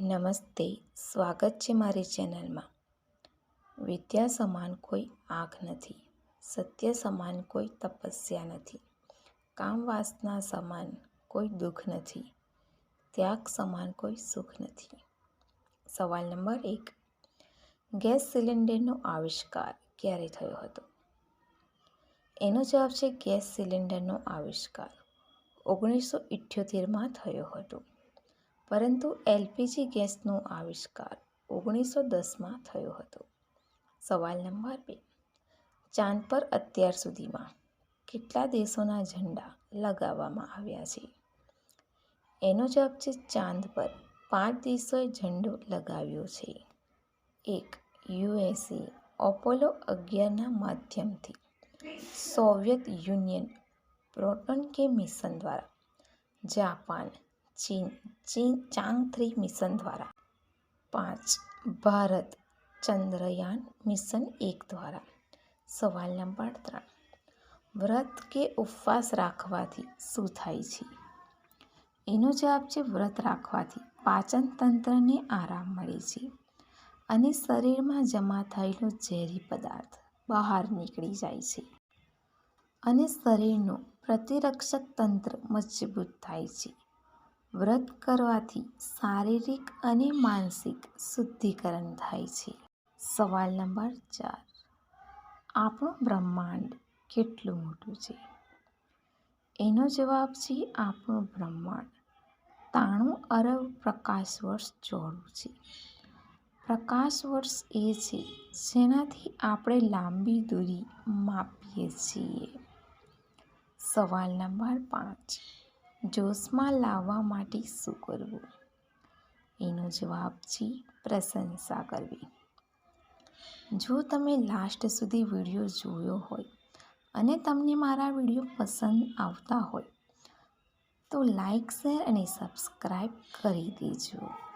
નમસ્તે, સ્વાગત છે મારી ચેનલમાં. વિદ્યા સમાન કોઈ આંખ નથી, સત્ય સમાન કોઈ તપસ્યા નથી, કામ વાસના સમાન કોઈ દુઃખ નથી, ત્યાગ સમાન કોઈ સુખ નથી. સવાલ નંબર એક, ગેસ સિલિન્ડરનો આવિષ્કાર ક્યારે થયો હતો? એનો જવાબ છે ગેસ સિલિન્ડરનો આવિષ્કાર ઓગણીસો ઇઠ્યોતેરમાં થયો હતો. પરંતુ એલપીજી ગેસનો આવિષ્કાર ઓગણીસો દસમાં થયો હતો. સવાલ નંબર બે. ચાંદ પર અત્યાર સુધીમાં કેટલા દેશોના ઝંડા લગાવવામાં આવ્યા છે? એનો જવાબ છે ચાંદ પર પાંચ દેશોએ ઝંડો લગાવ્યો છે. એક, યુએસએ. ઓપોલો અગિયારના માધ્યમથી. સોવિયત યુનિયન, પ્રોટોન કે મિશન દ્વારા. જાપાન ચીન ચીન ચાંગ થ્રી મિશન દ્વારા. પાંચ, ભારત ચંદ્રયાન મિશન એક દ્વારા. સવાલ નંબર ત્રણ. વ્રત કે ઉપવાસ રાખવાથી શું થાય છે? એનો જવાબ છે વ્રત રાખવાથી પાચન તંત્રને આરામ મળે છે અને શરીરમાં જમા થયેલો ઝેરી પદાર્થ બહાર નીકળી જાય છે અને શરીરનું પ્રતિરક્ષક તંત્ર મજબૂત થાય છે. વ્રત કરવાથી શારીરિક અને માનસિક શુદ્ધિકરણ થાય છે. સવાલ નંબર ચાર. આપણું બ્રહ્માંડ કેટલું મોટું છે? એનો જવાબ છે આપણું બ્રહ્માંડ. તાણું અરબ પ્રકાશ વર્ષ ચોડું છે. પ્રકાશ વર્ષ એ છે જેનાથી આપણે લાંબી દૂરી માપીએ છીએ. સવાલ નંબર પાંચ. જોશમાં લાવવા માટે શું કરવું? એનો જવાબ છે પ્રશંસા કરવી. જો તમે લાસ્ટ સુધી વીડિયો જોયો હોય અને તમને મારા વીડિયો પસંદ આવતા હોય તો લાઈક, શેર અને સબસ્ક્રાઈબ કરી દેજો.